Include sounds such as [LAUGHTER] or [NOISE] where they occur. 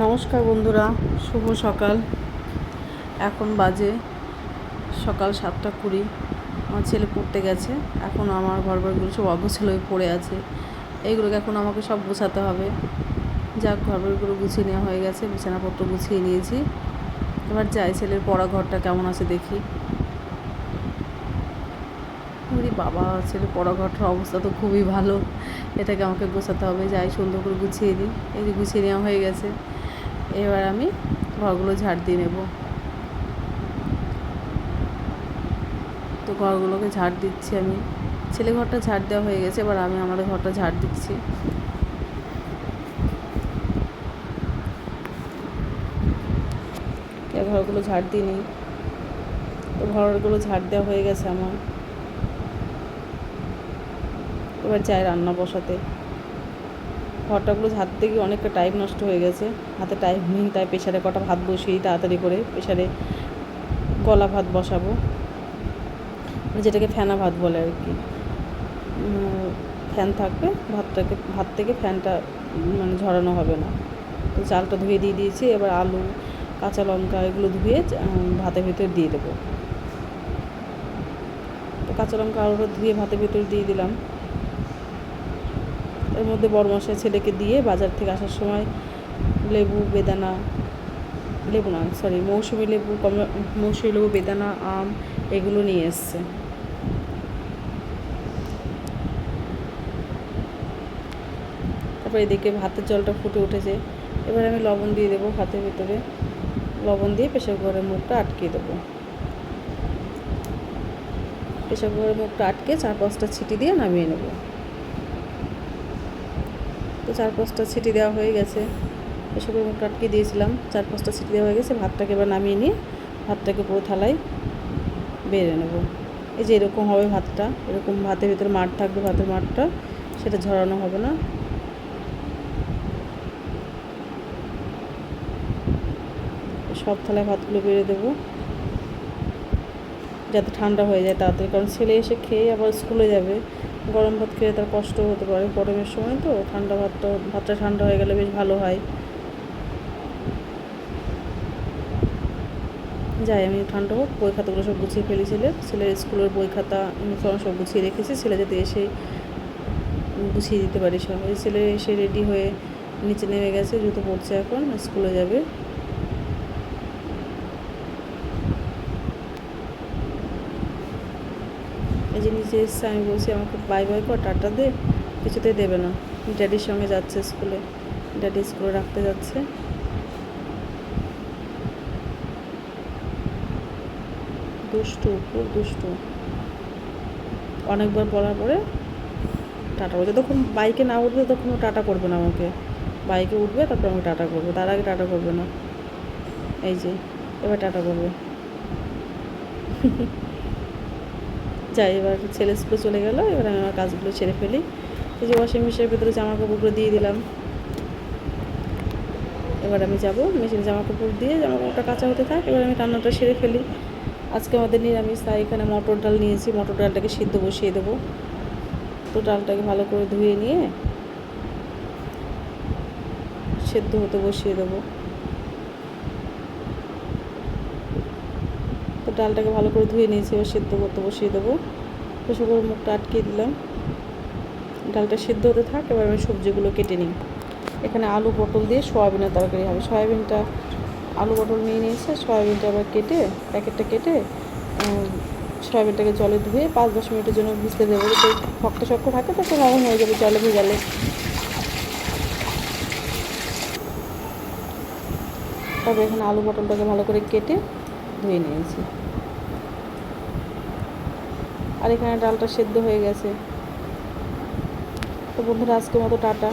নমস্কার বন্ধুরা, শুভ সকাল। এখন বাজে সকাল সাতটা কুড়ি। আমার ছেলে পড়তে গেছে, এখন আমার ঘর বারগুলো সব অগোছালো হয়ে পড়ে আছে। এইগুলোকে এখন আমাকে সব গোছাতে হবে। যাক ঘর বারগুলো গুছিয়ে নেওয়া হয়ে গেছে, বিছানাপত্র গুছিয়ে নিয়েছি। এবার যাই, ছেলের পড়া ঘরটা কেমন আছে দেখি। বাবা, ছেলে পড়া ঘরটার অবস্থা তো খুবই ভালো। এটাকে আমাকে গোছাতে হবে। যাই, সুন্দর করে গুছিয়ে দিই এই যে গুছিয়ে নেওয়া হয়ে গেছে। এবার আমি ঘরগুলো ঝাড় দিয়ে নেব। তো ঘরগুলোকে ঝাড় দিচ্ছি আমি। ছেলে ঘরটা ঝাড় দেওয়া হয়ে গেছে, এবার আমি আমাদের ঘরটা ঝাড় দিচ্ছি। ঘরগুলো ঝাড় দিই নি তো ঘরগুলো ঝাড় দেওয়া হয়ে গেছে আমার। এবার যাই রান্না বসাতে। ঘরটাগুলো ঝাড়তে গিয়ে অনেকটা টাইম নষ্ট হয়ে গেছে। হাতে টাইম নেই, তাই প্রেশারে কটা ভাত বসিয়ে তাড়াতাড়ি করে প্রেশারে গলা ভাত বসাবো। যেটাকে ফ্যানা ভাত বলে আর কি। ফ্যান থাকবে, ভাতটাকে, ভাত থেকে ফ্যানটা মানে ঝরানো হবে না। তো চালটা ধুয়ে দিয়ে দিয়েছি, এবার আলু, কাঁচা লঙ্কা এগুলো ধুয়ে ভাতের ভিতরে দিয়ে দেবো। কাঁচা লঙ্কা আলুটা ধুয়ে ভাতের ভিতরে দিয়ে দিলাম। এর মধ্যে বড় মশাই ছেলেকে দিয়ে বাজার থেকে আসার সময় লেবু, বেদানা, লেবু না সরি মৌসুমি লেবু কমলা মৌসুমি লেবু, বেদানা, আম এগুলো নিয়ে এসছে। তারপর এদিকে ভাতের জলটা ফুটে উঠেছে। এবার আমি লবণ দিয়ে দেবো ভাতের ভিতরে। লবণ দিয়ে প্রেশার কুকারের মুখটা আটকে দেবো। প্রেশার কুকারের মুখটা আটকে চার পাঁচটা ছিটি দিয়ে নামিয়ে নেব। চার পাঁচটা ছিটি দেওয়া হয়ে গেছে। এসবের মুখটা আটকে দিয়েছিলাম। চার পাঁচটা ছিটি দেওয়া হয়ে গেছে। ভাতটাকে এবার নামিয়ে নিয়ে ভাতটাকে পুরো থালায় বেড়ে নেব। এই যে এরকম হবে ভাতটা, এরকম ভাতের ভিতরে মাঠ থাকবে, ভাতের মাঠটা, সেটা ঝরানো হবে না। সব থালায় ভাতগুলো বেড়ে দেবো। যাতে ঠান্ডা হয়ে যায় তাড়াতাড়ি। কারণ ছেলে এসে খেয়ে আবার স্কুলে যাবে। গরম ভাত খেয়ে তার কষ্ট হতে পারে গরমের সময় তো, ঠান্ডা ভাতটা ভাতটা ঠান্ডা হয়ে গেলে বেশ ভালো হয়। যাই, আমি ঠান্ডা হোক, বই খাতাগুলো সব গুছিয়ে ফেলি ছেলে ছেলের স্কুলের বই খাতা, ইউনিফর্ম সব গুছিয়ে রেখেছি, ছেলে যাতে এসে গুছিয়ে দিতে পারি সব ছেলে এসে রেডি হয়ে নিচে নেমে গেছে, জুতো পড়ছে এখন, স্কুলে যাবে। এই যে নিচে এসছে, আমি বলছি, আমাকে বাই বাই কর, টাটা দে। কিছুতে দেবে না। ড্যাডির সঙ্গে যাচ্ছে স্কুলে ড্যাডি স্কুলে রাখতে যাচ্ছে। দুষ্টু, খুব দুষ্টু। অনেকবার বলার পরে টাটা বলছে। তখন বাইকে না উঠবে তখন ও টাটা করবে না আমাকে। বাইকে উঠবে, তারপর আমাকে টাটা করবে। তার আগে টাটা করবে না। এই যে, এবার টাটা করবে। [LAUGHS] যাই, এবার ছেলে স্কুলে চলে গেল, এবার আমি আমার কাজগুলো ছেড়ে ফেলি। এই যে ওয়াশিং মেশিনের ভেতরে জামা কাপড়গুলো দিয়ে দিলাম। এবার আমি যাব মেশিনে জামা কাপড় দিয়ে জামা কাপড়টা কাঁচা হতে থাক, এবার আমি রান্নাটা সেরে ফেলি। আজকে আমাদের নিরামিষ, তাই এখানে মটর ডাল নিয়েছি, মটর ডালটাকে সিদ্ধ বসিয়ে দেবো। তো ডালটাকে ভালো করে ধুয়ে নিয়ে সেদ্ধ হতে বসিয়ে দেবো। তো ডালটাকে ভালো করে ধুয়ে নিয়েছি, এবার সেদ্ধ করতে বসিয়ে দেবো। প্রেশার করে মুখটা আটকিয়ে দিলাম। ডালটা সেদ্ধ হতে থাক, এবার আমি সবজিগুলো কেটে নিই। এখানে আলু পটল দিয়ে সয়াবিনের তরকারি হবে। সয়াবিনটা, আলু পটল নিয়ে নিয়েছে, সয়াবিনটা আবার কেটে, প্যাকেটটা কেটে সয়াবিনটাকে জলে ধুয়ে পাঁচ দশ মিনিটের জন্য ভিজতে দেবো। যাতে শক্ত শক্ত থাকে তাতে নরম হয়ে যাবে জলে ভেজালে। তবে এখানে আলু পটলটাকে ভালো করে কেটে ধুয়ে নিয়েছি। আর এখানে ডালটা সেদ্ধ হয়ে গেছে। তো বন্ধুরা আজকের মতো টাটা।